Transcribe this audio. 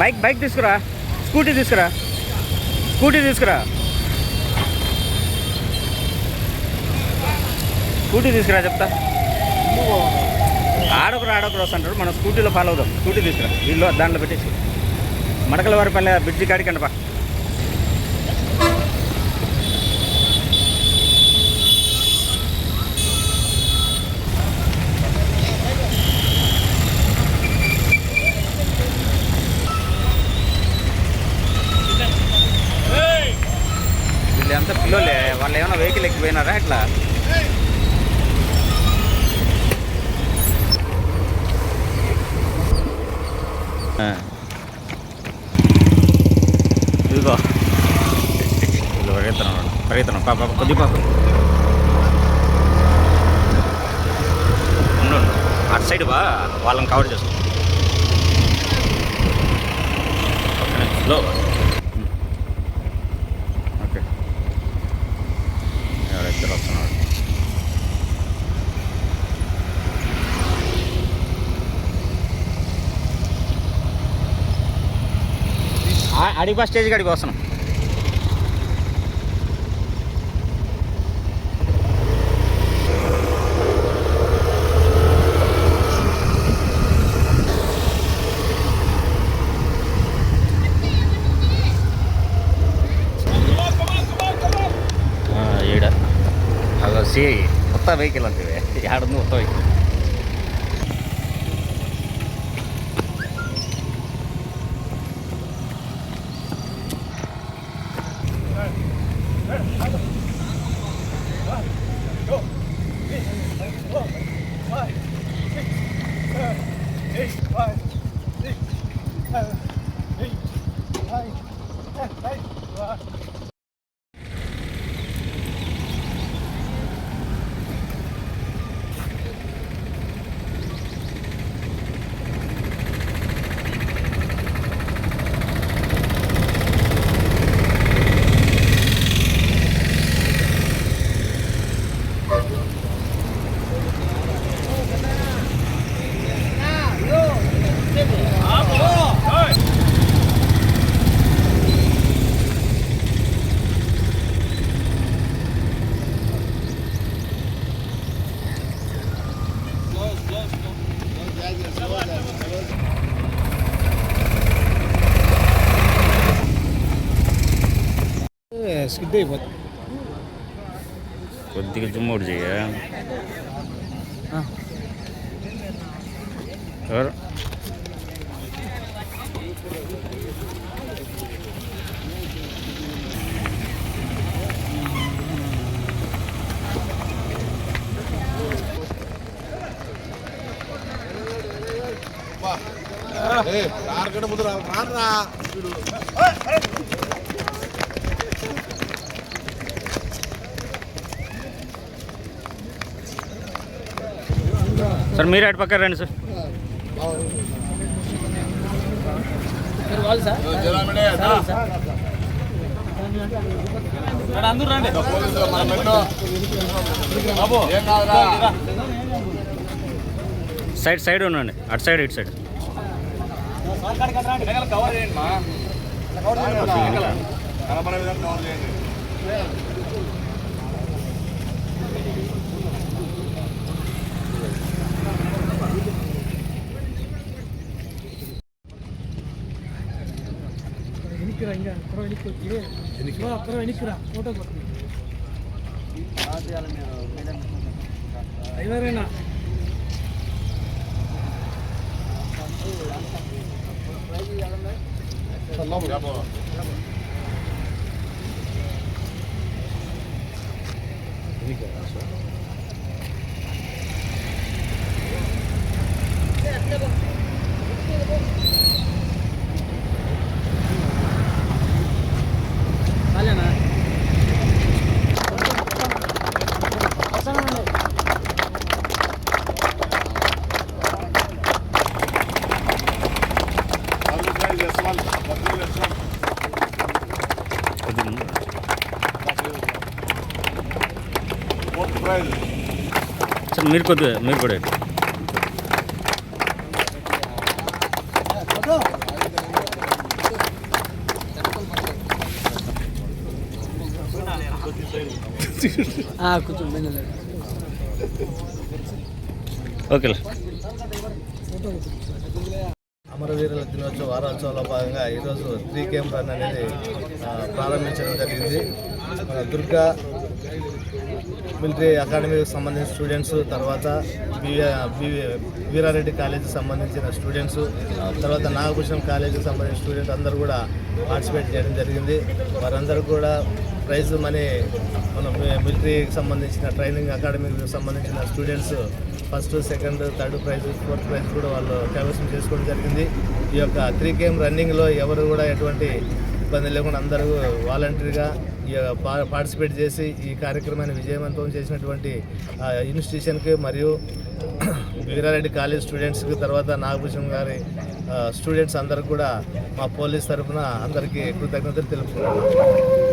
Bike bike తీసుకురా. Scooty తీసుకురా. Scooty తీసుకురా. స్కూటీ తీసుకురా చెప్తా. ఆడొకరు ఆడొకరు వస్తుంటారు మనం స్కూటీలో ఫాలో అవుదాం. స్కూటీ తీసుకురా. వీళ్ళు దాంట్లో పెట్టేసి. మడకల వారిపల్లె బ్రిడ్జి కాడికండి బా వీళ్ళు పిల్లలే వాళ్ళు ఏమైనా వెహికల్ ఎక్కిపోయినారా ఇట్లా? ఇదిగో. వీళ్ళు పరిగెత్తనం పరిగెత్తనం పాప కొద్ది పాప అటు సైడ్ బా వాళ్ళని కవర్ చేస్తాం. స్లో ఆ- అడిగి బస్ స్టేజ్ కాడికి వస్తున్నాం. ఆ, ఈడ. అదో సి కొత్త వెహికల్ అంతే ఏడుంది కొత్త vehicle skid అయిపోతుంది కొద్దిగా జుమ్ అవుట్ చెయ్య ఎవరు ఆరుగంట ముందు రానరా వీడు Sir మీరు అటు పక్క రండి సార్. అందరూ రండి సైడ్ సైడ్ ఉండండి. అటు సైడ్ ఇటు సైడ్. కవర్ చేయండి ಪುರ ಎಣಿಕೆ ಪುರ ಎಣಿಕರ ಫೋಟೋ ಕೊಟ್ಟು ಐವರೇನಾ సార్ మీరు కొద్దిగా మీరు కూడా ఓకే అమరవీరుల దినోత్సవ వారోత్సవంలో భాగంగా ఈరోజు త్రీ కేమ్ రన్ అనేది ప్రారంభించడం జరిగింది. మన దుర్గా మిలిటరీ అకాడమీకి సంబంధించిన స్టూడెంట్స్ తర్వాత వీరారెడ్డి కాలేజీకి సంబంధించిన స్టూడెంట్స్ తర్వాత నాగభూషణం కాలేజీకి సంబంధించిన స్టూడెంట్స్ అందరూ కూడా పార్టిసిపేట్ చేయడం జరిగింది. వారందరూ కూడా ప్రైజ్ మనీ మన మిలిటరీకి సంబంధించిన ట్రైనింగ్ అకాడమీకి సంబంధించిన students first second third prize fourth prize కూడా వాళ్ళు కైవసం చేసుకోవడం జరిగింది. ఈ యొక్క త్రీ గేమ్ రన్నింగ్లో ఎవరు కూడా ఎటువంటి ఇబ్బంది లేకుండా అందరూ వాలంటరీగా పార్టిసిపేట్ చేసి ఈ కార్యక్రమాన్ని విజయవంతం చేసినటువంటి ఇన్స్టిట్యూషన్కి మరియు వీరారెడ్డి కాలేజ్ స్టూడెంట్స్కి తర్వాత నాగభూషణం గారి స్టూడెంట్స్ అందరికి కూడా మా పోలీస్ తరఫున అందరికీ కృతజ్ఞతలు తెలుపుతున్నాను